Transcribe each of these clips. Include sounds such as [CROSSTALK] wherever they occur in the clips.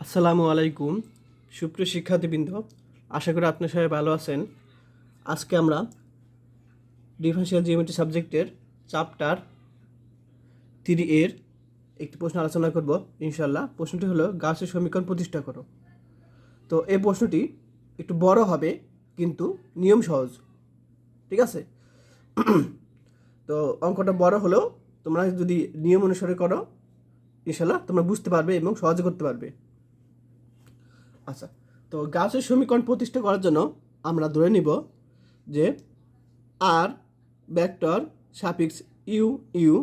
আসসালামু আলাইকুম। সুপ্রিয় শিক্ষার্থীবৃন্দ, আশা করি আপনার সবাই ভালো আছেন। আজকে আমরা ডিফারেন্সিয়াল জিওমেট্রি সাবজেক্টের চ্যাপ্টার থ্রি এর একটি প্রশ্ন আলোচনা করব ইনশাল্লাহ প্রশ্নটি হলো গাছের সমীকরণ প্রতিষ্ঠা করো। তো এই প্রশ্নটি একটু বড় হবে, কিন্তু নিয়ম সহজ। ঠিক আছে? তো অঙ্কটা বড় হলেও তোমরা যদি নিয়ম অনুসারে করো ইনশাল্লাহ তোমরা বুঝতে পারবে এবং সহজে করতে পারবে। আচ্ছা তো গাছের সমীকরণ প্রতিষ্ঠা করার জন্য আমরা ধরে নিব যে R vector suffix U U,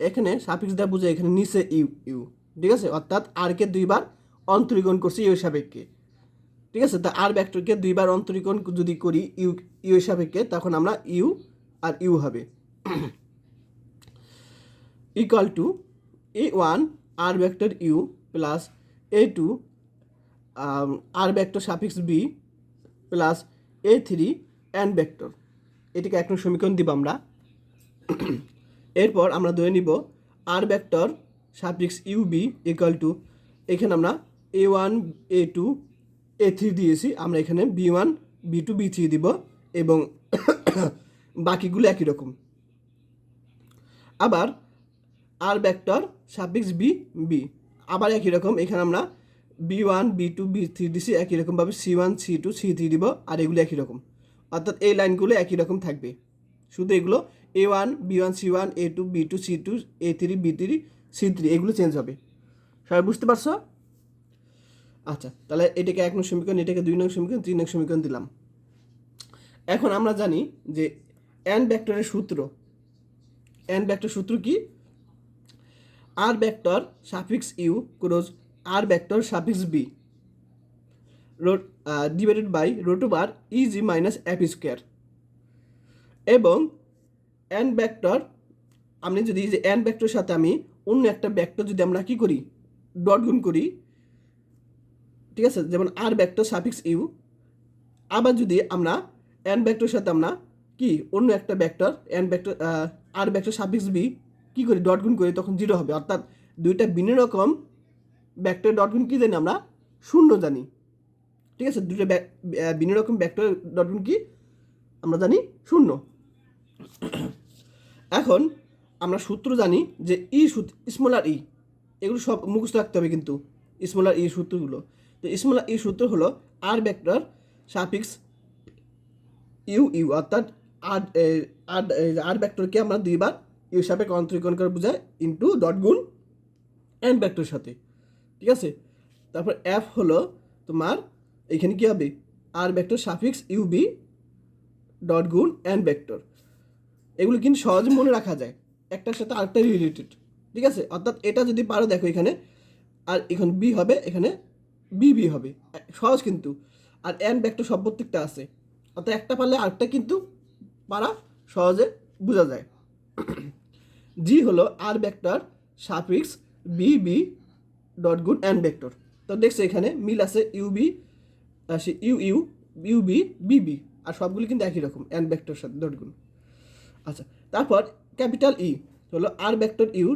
এখানে সাফিক্স দেওয়া বুঝে এখানে নিচে ইউ ইউ, ঠিক আছে? অর্থাৎ আরকে দুইবার অন্তরীকরণ করছি ইউ সাপেক্ষে। ঠিক আছে? তা আর ব্যাক্টরকে দুইবার অন্তরীকরণ যদি করি ইউ ইউ সাপেক্ষে, তখন আমরা ইউ আর ইউ হবে। Equal to A one R vector U plus A two R vector suffix B plus A three an vector এটিকে এক সমীকরণ দিব আমরা। এরপর আমরা ধরে নিব R vector suffix U B equal to এখানে আমরা A one A two A three দিয়েছি। আমরা এখানে B one B two B three দিব এবং বাকিগুলো একই রকম। আবার R vector suffix B B আবার একই রকম। এখানে আমরা B one, B two, B three দিছি একই রকমভাবে C one, C two, C three দিব আর এগুলো একই রকম। অর্থাৎ এই লাইনগুলো একই রকম থাকবে। শুধু এগুলো A one, B one, C one, A two, B two, C two, A three B three C three এগুলো চেঞ্জ হবে। সবাই বুঝতে পারছ? আচ্ছা তাহলে এটাকে এক নং সমীকরণ, এটাকে দুই নং সমীকরণ, তিন নং সমীকরণ দিলাম। এখন আমরা জানি যে এন ভেক্টরের সূত্র এন ভেক্টর সূত্র কি? R vector suffix U cross R vector suffix B root divided by root over EG minus F square এবং এন ভেক্টর আমি যদি যে এন ভেক্টরের সাথে আমি অন্য একটা ভেক্টর যদি আমরা কি করি? ডট গুণ করি, ঠিক আছে? যেমন আর ভেক্টর সাফিক্স ইউ আবার যদি আমরা এন ভেক্টরের সাথে আমরা কি? অন্য একটা vector N vector R vector suffix B কী করি? ডট গুণ করি, তখন জিরো হবে। অর্থাৎ দুইটা ভিন্ন রকম ভেক্টর ডট গুণ কী জানি আমরা? শূন্য জানি। ঠিক আছে? দুটো ভিন্ন রকম ভেক্টর ডট গুণ কি আমরা জানি? শূন্য। এখন আমরা সূত্র জানি যে ই সূত্র স্মলার ই এগুলো সব মুখস্থ রাখতে হবে কিন্তু স্মলার ই সূত্রগুলো। তো স্মলার ই সূত্র হলো R vector suffix U U অর্থাৎ আর আর ভেক্টরকে আমরা দুইবার ইউ সাপেক্ষে অন্তরীকরণ করে বোঝায় ইন্টু ডট গুণ এন ভেক্টরের সাথে। ঠিক আছে? তারপর এফ হলো তোমার এখানে কী হবে? R vector suffix U B dot গুণ অ্যান্ড ভেক্টর এগুলো কিন্তু সহজে মনে রাখা যায়। একটার সাথে আরেকটা রিলেটেড ঠিক আছে? অর্থাৎ এটা যদি পারো দেখো এখানে, আর এখানে বি হবে, এখানে বি বি হবে। সহজ কিন্তু। আর এন ভেক্টর সব প্রত্যেকটা আছে। অর্থাৎ একটা পারলে আরেকটা কিন্তু পারা সহজে বোঝা যায়। [CLEARS THROAT] জি হলো R vector suffix B B dot গুণ এন ভেক্টর তো দেখছ এখানে মিল আছে ইউবি ইউ ইউ ইউবি বিবি আর সবগুলি কিন্তু একই রকম এন ভেক্টর সাথে ডট গুণ আচ্ছা তারপর ক্যাপিটাল ই হলো আর ভেক্টর ইউ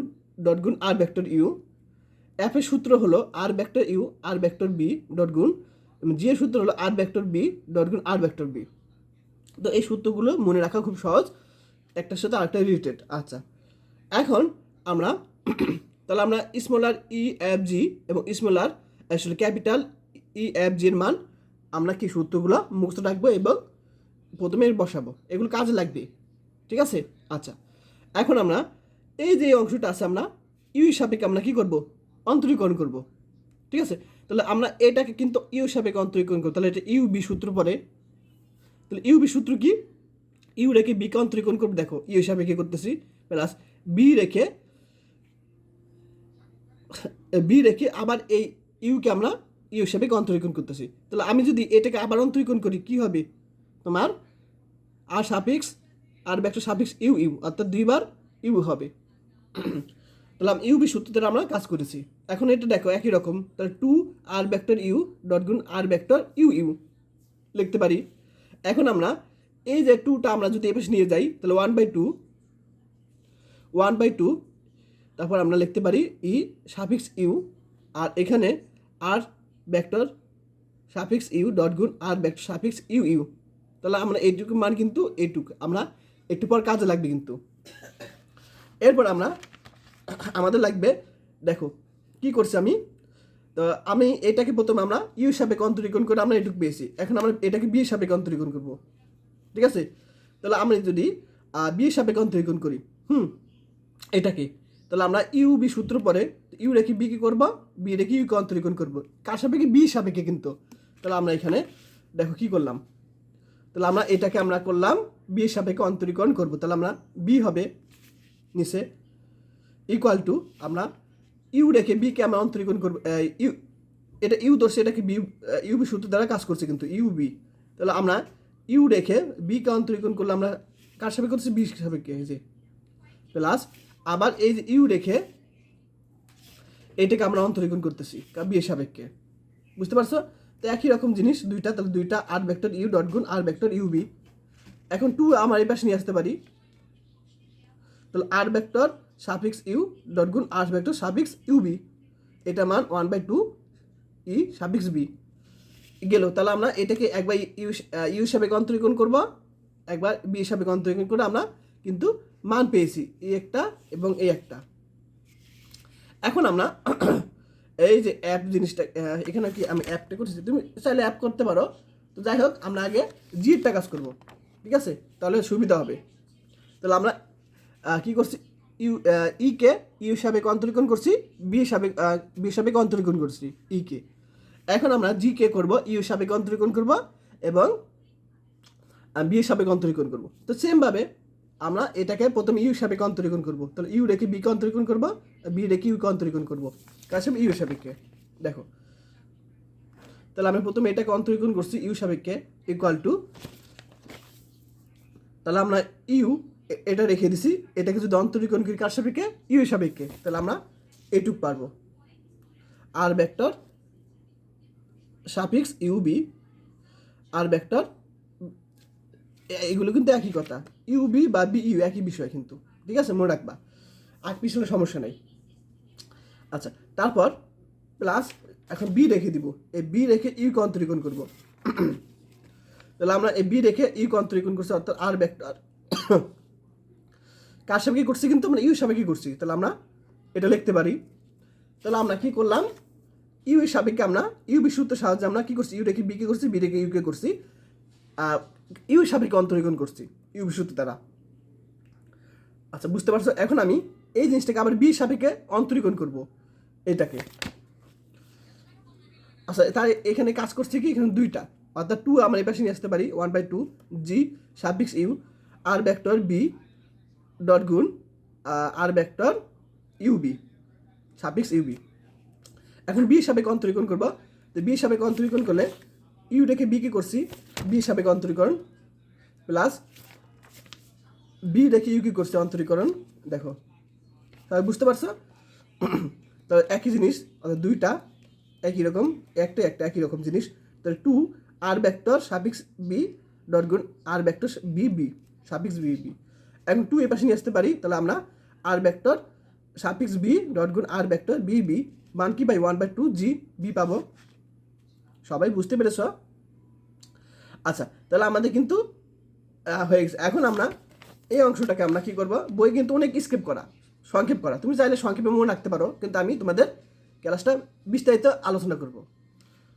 ডট গুণ আর ভেক্টর ইউ এফ এর সূত্র হলো R vector U R vector B dot গুণ জি এর সূত্র হলো আর ভেক্টর বি ডট গুণ আর ভেক্টর বি তো এই সূত্রগুলো মনে রাখা খুব সহজ, একটার সাথে আরেকটা রিলেটেড আচ্ছা এখন আমরা তাহলে আমরা স্মলার ই এফ জি এবং স্মলার আসলে ক্যাপিটাল ই এফ জির মান, আমরা কি সূত্রগুলো মুক্ত রাখব এবং প্রথমে বসাবো। এগুলো কাজে লাগবে। ঠিক আছে? আচ্ছা। এখন আমরা এই যে অংশটা আছে, আমরা ইউ সাপেক্ষে আমরা কি করব? অন্তরীকরণ করব। ঠিক আছে? তাহলে আমরা এটাকে কিন্তু ইউ সাপেক্ষে অন্তরীকরণ করব। তাহলে এটা ইউ বি সূত্র পরে। তাহলে ইউ বি সূত্র কি? ইউ রেখে বিকে অন্তরীকরণ করব। দেখো ইউ সাপেক্ষে করতেছি। প্লাস বি রেখে বি রেখে আবার এই ইউকে আমরা ইউ হিসাবে অন্তরীকরণ করতেছি। তাহলে আমি যদি এটাকে আবার অন্তরীকরণ করি, কি হবে? তোমার আর সাফিক্স, আর একটা সাফিক্স ইউ ইউ, অর্থাৎ দুইবার ইউ হবে। তাহলে আমি ইউ বি সূত্রতে আমরা কাজ করেছি। এখন এটা দেখো, একই রকম। তাহলে two R vector U dot গুণ আর ব্যাক্টর ইউ ইউ লিখতে পারি। এখন আমরা এই যে টুটা আমরা যদি এপাশে নিয়ে যাই, তাহলে one by two one by two তারপর আমরা লিখতে পারি ই সাফিক্স ইউ, আর এখানে R vector suffix U dot গুণ R vector suffix U U. তাহলে আমরা এইটুকু মান কিন্তু এইটুকু, আমরা একটু পর কাজে লাগবে কিন্তু। এরপর আমরা আমাদের লাগবে, দেখো কি করছি আমি? তো আমি এটাকে প্রথমে আমরা ইউ হিসাবে অন্তরীকরণ করে আমরা এটুকু পেয়েছি। এখন আমরা এটাকে বি হিসাবে অন্তরীকরণ করব। ঠিক আছে? তাহলে আমরা যদি বি হিসাবে অন্তরীকরণ করি, হুম, এটাকে। তাহলে আমরা ইউ বি সূত্র পরে ইউ রেখে বি কি করব? বি রেখে ইউকে অন্তরীকরণ করব। কার সাপেক্ষে? বি সাপেক্ষে কিন্তু। তাহলে আমরা এখানে দেখো কি করলাম? তাহলে আমরা এটাকে আমরা করলাম বি সাপেক্ষে অন্তরীকরণ করব। তাহলে আমরা বি হবে নিচে ইকুয়াল টু আমরা ইউ রেখে বিকে আমরা অন্তরীকরণ করব। ইউ, এটা ইউ ধরছে, এটাকে বি ইউ বি সূত্র দ্বারা কাজ করছে কিন্তু, ইউ বি। তাহলে আমরা ইউ রেখে বিকে অন্তরীকরণ করলে আমরা কার সাপেক্ষে করছি বি সাপেক্ষে যে। প্লাস আবার এই যে ইউ রেখে এটাকে আমরা অন্তরীকরণ করতেছি বি এর সাপেক্ষে। বুঝতে পারছ? তো একই রকম জিনিস, দুইটা, তাহলে দুইটা আর ভেক্টর ইউ ডট গুণ আর ভেক্টর ইউ বি এখন টু আমার এই পাশে নিয়ে আসতে পারি। তাহলে R vector suffix U dot গুণ R vector suffix U B এটা মান one by two E suffix B গেল, তাহলে আমরা এটাকে একবার ইউ ইউ হিসাবে অন্তরীকরণ করব। একবার বি হিসাবে অন্তরীকরণ করে আমরা কিন্তু মান পেয়েছি, এই একটা এবং এই একটা। এখন আমরা [CLEARS THROAT] এই যে অ্যাপ জিনিসটা এখানে কি আমি অ্যাপটা করছি তুমি চাইলে অ্যাপ করতে পারো। তো যাই হোক, আমরা আগে জিটা কাজ করব, ঠিক আছে? তাহলে সুবিধা হবে। তাহলে আমরা কি করছি? ইউ ই কে, ইউ হিসাবে অন্তরীকরণ করছি, বি হিসাবে বি হিসাবে অন্তরীকরণ করছি, ই কে। এখন আমরা জি কে করব, ইউ হিসাবে অন্তরীকরণ করব এবং বি হিসাবে অন্তরীকরণ করব। তো সেমভাবে আমরা এটাকে প্রথমে ইউ হিসাবে অন্তরীকরণ করব। তাহলে ইউ রেখে বিকে অন্তরীকরণ করব বি রেখে ইউকে অন্তরীকরণ করব। কার সাথে ইউ সাপেক্ষে। দেখো। তাহলে আমি প্রথমে এটাকে অন্তরীকরণ করছি ইউ সাপেক্ষে ইকুয়াল টু তাহলে আমরা ইউ এটা রেখে দিছি। এটাকে যদি অন্তরীকরণ করি কার সাপেক্ষে? ইউ সাপেক্ষে। তাহলে আমরা এটুক পারব। R vector suffix U B R vector এগুলো কিন্তু একই কথা। ইউবি বা বি ইউ, একই বিষয় কিন্তু। ঠিক আছে? মনে রাখবা। আগ পিছনে সমস্যা নেই। আচ্ছা তারপর প্লাস এখন বি রেখে দিব। এই বি রেখে ইউকে অন্তরীকরণ করব। [CLEARS THROAT] তাহলে আমরা এই বি রেখে ইউকে অন্তরীকরণ করছি, অর্থাৎ আর ভেক্টর [CLEARS THROAT] কার সাথে কি করছি কিন্তু আমরা ইউ সাথে কি করছি? তাহলে আমরা এটা লিখতে পারি। তাহলে আমরা কি করলাম? ইউ এর সাপেক্ষে আমরা ইউ বি সূত্রের সাহায্যে আমরা কি করছি? ইউ রেখে বি কে করছি বি রেখে ইউকে করছি। ইউ সাপেক্ষে অন্তরীকরণ করছি, ইউ বি সূত্র দ্বারা। আচ্ছা বুঝতে পারছ? এখন আমি এই জিনিসটাকে আবার বি সাপেক্ষে অন্তরীকরণ করব, এটাকে। আচ্ছা তাই এখানে কাজ করছে কি? এখানে দুইটা। অর্থাৎ টু আমরা এই পাশে নিয়ে আসতে পারি one by two G suffix U R vector B dot গুণ R vector U B suffix U B এখন বি সাপেক্ষে অন্তরীকরণ করব। তো বি সাপেক্ষে অন্তরীকরণ করলে ইউটাকে বি কে করছি? বি সাপেক্ষে অন্তরীকরণ প্লাস বি রেখে ইউ কি করছে অন্তরীকরণ? দেখো, তাহলে বুঝতে পারছ? [CLEARS THROAT] তো একই জিনিস, অর্থাৎ দুইটা একই রকম, একটা একটা একই রকম জিনিস। তাহলে two R vector suffix B dot গুণ R vector B B suffix B B এখন টু এ পাশে নিয়ে আসতে পারি, তাহলে আমরা R vector suffix B dot গুণ আর ভেক্টর বি বি মান কি by one by two G B পাবো। সবাই বুঝতে পেরেছ? আচ্ছা তাহলে আমাদের কিন্তু হয়ে গেছে। এখন আমরা এই অংশটাকে আমরা কি করব? বই কিন্তু অনেক স্কিপ করা, সংক্ষেপ করা। তুমি চাইলে সংক্ষেপে মনে রাখতে পারো, কিন্তু আমি তোমাদের ক্লাসটা বিস্তারিত আলোচনা করব।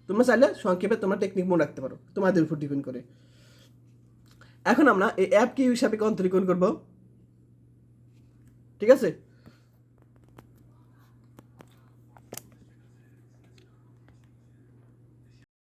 তোমরা চাইলে সংক্ষেপে তোমরা টেকনিক মনে রাখতে পারো, তোমাদের উপর ডিপেন্ড করে। এখন আমরা এই অ্যাপ অ্যাপকে হিসাবে অন্তরীকরণ করব। ঠিক আছে?